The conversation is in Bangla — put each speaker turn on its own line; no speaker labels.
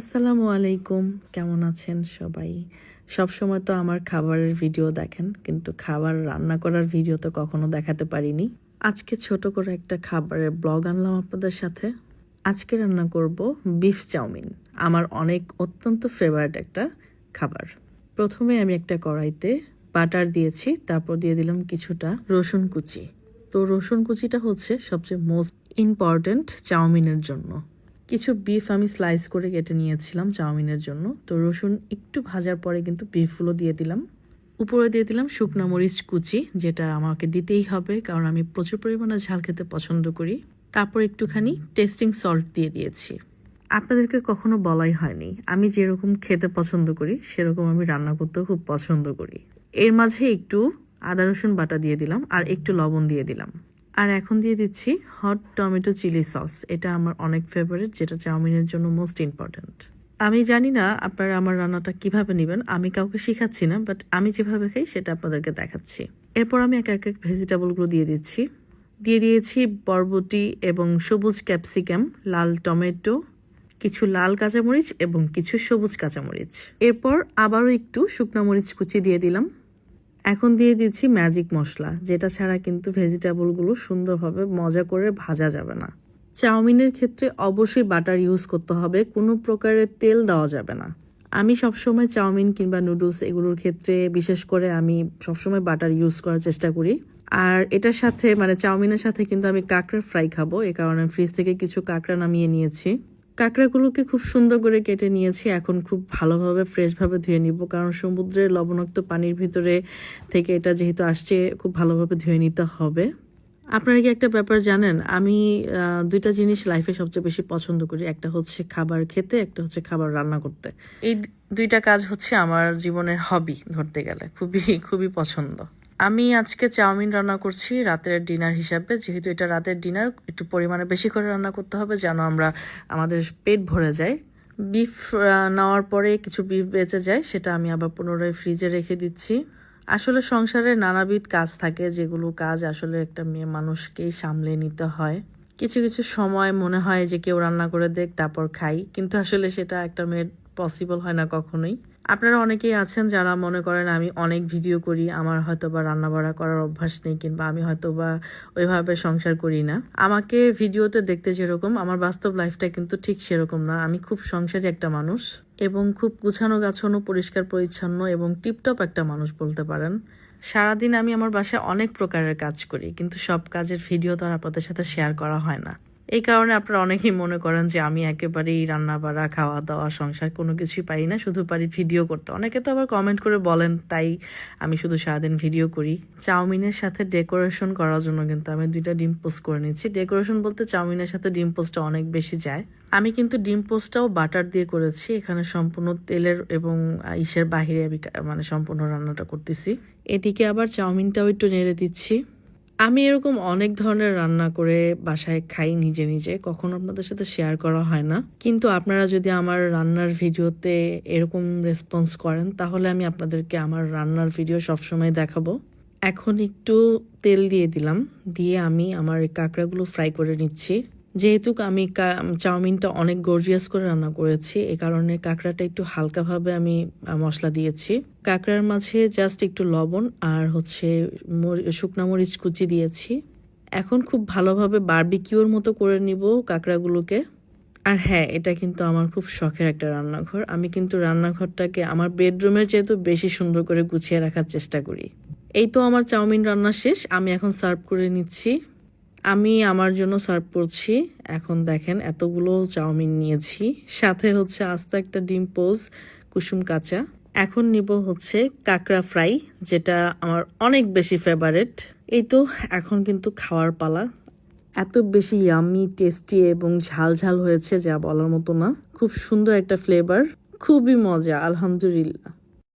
আসসালামু আলাইকুম। কেমন আছেন সবাই? সব সময় তো আমার খাবারের ভিডিও দেখেন, কিন্তু খাবার রান্না করার ভিডিও তো কখনো দেখাতে পারিনি। আজকে ছোট করে একটা খাবারের ব্লগ আনলাম আপনাদের সাথে। আজকে রান্না করব বিফ চাউমিন, আমার অনেক অত্যন্ত ফেভারিট একটা খাবার। প্রথমে আমি একটা কড়াইতে বাটার দিয়েছি, তারপর দিয়ে দিলাম কিছুটা রসুন কুচি। তো রসুন কুচিটা হচ্ছে সবচেয়ে মোস্ট ইম্পর্ট্যান্ট চাউমিনের জন্য। কিছু বিফ আমি স্লাইস করে কেটে নিয়েছিলাম চাউমিনের জন্য। তো রসুন একটু ভাজার পরে কিন্তু বিফগুলো দিয়ে দিলাম। উপরে দিয়ে দিলাম শুকনা মরিচ কুচি, যেটা আমাকে দিতেই হবে, কারণ আমি প্রচুর পরিমাণে ঝাল খেতে পছন্দ করি। তারপর একটুখানি টেস্টিং সল্ট দিয়ে দিয়েছি। আপনাদেরকে কখনো বলাই হয়নি, আমি যেরকম খেতে পছন্দ করি, সেরকম আমি রান্না করতেও খুব পছন্দ করি। এর মাঝে একটু আদা রসুন বাটা দিয়ে দিলাম আর একটু লবণ দিয়ে দিলাম। আর এখন দিয়ে দিচ্ছি হট টমেটো চিলি সস এটা আমার অনেক ফেভারিট যেটা চাউমিনের জন্য মোস্ট ইম্পর্ট্যান্ট আমি জানি না আপনারা আমার রান্নাটা কীভাবে নেবেন, আমি কাউকে শেখাচ্ছি না বাট আমি যেভাবে খাই সেটা আপনাদেরকে দেখাচ্ছি। এরপর আমি এক এক ভেজিটেবলগুলো দিয়ে দিচ্ছি। দিয়ে দিয়েছি বরবটি এবং সবুজ ক্যাপসিকাম লাল টমেটো, কিছু লাল কাঁচামরিচ এবং কিছু সবুজ কাঁচামরিচ। এরপর আবারও একটু শুকনো মরিচ কুচি দিয়ে দিলাম। এখন দিয়ে দিচ্ছি ম্যাজিক মশলা, যেটা ছাড়া কিন্তু ভেজিটেবলগুলো সুন্দরভাবে মজা করে ভাজা যাবে না। চাউমিনের ক্ষেত্রে অবশ্যই বাটার ইউজ করতে হবে, কোনো প্রকারের তেল দেওয়া যাবে না। আমি সবসময় চাউমিন কিংবা নুডলস এগুলোর ক্ষেত্রে বিশেষ করে আমি সবসময় বাটার ইউজ করার চেষ্টা করি। আর এটার সাথে মানে চাউমিনের সাথে কিন্তু আমি কাঁকড়া ফ্রাই খাব, এ কারণে ফ্রিজ থেকে কিছু কাঁকড়া নামিয়ে নিয়েছি। কাঁকড়াগুলোকে খুব সুন্দর করে কেটে নিয়েছি। এখন খুব ভালোভাবে, ফ্রেশভাবে ধুয়ে নিব। কারণ সমুদ্রের লবণাক্ত পানির ভিতরে থেকে এটা যেহেতু আসছে, খুব ভালোভাবে ধুয়ে নিতে হবে। আপনারা কি একটা ব্যাপার জানেন? আমি দুইটা জিনিস লাইফে সবচেয়ে বেশি পছন্দ করি। একটা হচ্ছে খাবার খেতে, একটা হচ্ছে খাবার রান্না করতে। এই দুইটা কাজ হচ্ছে আমার জীবনের হবি ধরতে গেলে। খুবই খুবই পছন্দ। আমি আজকে চাউমিন রান্না করছি রাতের ডিনার হিসাবে। যেহেতু এটা রাতের ডিনার, একটু পরিমাণে বেশি করে রান্না করতে হবে যেন আমরা আমাদের পেট ভরে যায়। বিফ নেওয়ার পরে কিছু বিফ বেঁচে যায়, সেটা আমি আবার পুনরায় ফ্রিজে রেখে দিচ্ছি। আসলে সংসারে নানাবিধ কাজ থাকে, যেগুলো কাজ আসলে একটা মেয়ে মানুষকেই সামলে নিতে হয়। কিছু কিছু সময় মনে হয় যে কেউ রান্না করে দেখ, তারপর খাই। কিন্তু আসলে সেটা একটা মেয়ের পসিবল হয় না কখনোই। আপনারা অনেকেই আছেন যারা মনে করেন আমি অনেক ভিডিও করি, আমার হয়তো বা রান্না বাড়া করার অভ্যাস নেই কিংবা আমি হয়তো বা ওইভাবে সংসার করি না। আমাকে ভিডিওতে দেখতে যেরকম, আমার বাস্তব লাইফটা কিন্তু ঠিক সেরকম না। আমি খুব সংসারী একটা মানুষ এবং খুব গুছানো গাছানো পরিষ্কার, পরিচ্ছন্ন এবং টিপটপ একটা মানুষ বলতে পারেন। সারাদিন আমি আমার বাসায় অনেক প্রকারের কাজ করি, কিন্তু সব কাজের ভিডিও তো আর আপনাদের সাথে শেয়ার করা হয় না। এই কারণে আপনারা অনেকেই মনে করেন যে আমি একেবারেই রান্না বাড়া খাওয়া দাওয়া সংসার কোনো কিছুই পারি না, শুধু পারি ভিডিও করতে। অনেকে তো আবার কমেন্ট করে বলেন, তাই আমি শুধু সারাদিন ভিডিও করি। চাউমিনের সাথে ডেকোরেশন করার জন্য কিন্তু আমি দুইটা ডিম পোস্ট করে নিচ্ছি। ডেকোরেশন বলতে চাউমিনের সাথে ডিম পোস্টটা অনেক বেশি যায়। আমি কিন্তু ডিম পোস্টটাও বাটার দিয়ে করেছি। এখানে সম্পূর্ণ তেলের এবং ইসের বাহিরে আমি মানে সম্পূর্ণ রান্নাটা করতেছি। এদিকে আবার চাউমিনটাও একটু নেড়ে দিচ্ছি। আমি এরকম অনেক ধরনের রান্না করে বাসায় খাই নিজে নিজে। কখনো আপনাদের সাথে শেয়ার করা হয় না। কিন্তু আপনারা যদি আমার রান্নার ভিডিওতে এরকম রেসপন্স করেন, তাহলে আমি আপনাদেরকে আমার রান্নার ভিডিও সবসময় দেখাবো। এখন একটু তেল দিয়ে দিলাম। দিয়ে আমি আমার কাঁকড়াগুলো ফ্রাই করে নিচ্ছি। যেহেতু আমি চাউমিনটা অনেক গর্জিয়াস করে রান্না করেছি, এ কারণে কাঁকড়াটা একটু হালকাভাবে আমি মশলা দিয়েছি। কাঁকড়ার মাঝে জাস্ট একটু লবণ আর হচ্ছে শুকনা মরিচ কুচি দিয়েছি। এখন খুব ভালোভাবে বারবিকিউর মতো করে নিব কাঁকড়াগুলোকে। আর হ্যাঁ এটা কিন্তু আমার খুব শখের একটা রান্নাঘর। আমি কিন্তু রান্নাঘরটাকে আমার বেডরুমের যেহেতু বেশি সুন্দর করে গুছিয়ে রাখার চেষ্টা করি। এই তো আমার চাউমিন রান্না শেষ, আমি এখন সার্ভ করে নিচ্ছি। আমি আমার জন্য সার্ভ করছি। এখন দেখেন এতগুলো চাউমিন নিয়েছি। সাথে হচ্ছে আস্ত একটা ডিম পোজ, কুসুম কাঁচা। এখন নিব হচ্ছে কাঁকড়া ফ্রাই, যেটা আমার অনেক বেশি ফেভারেট এই তো, এখন কিন্তু খাওয়ার পালা। এত বেশি ইয়ামি টেস্টি এবং ঝাল ঝাল হয়েছে যা বলার মতো না। খুব সুন্দর একটা ফ্লেভার খুবই মজা, আলহামদুলিল্লাহ।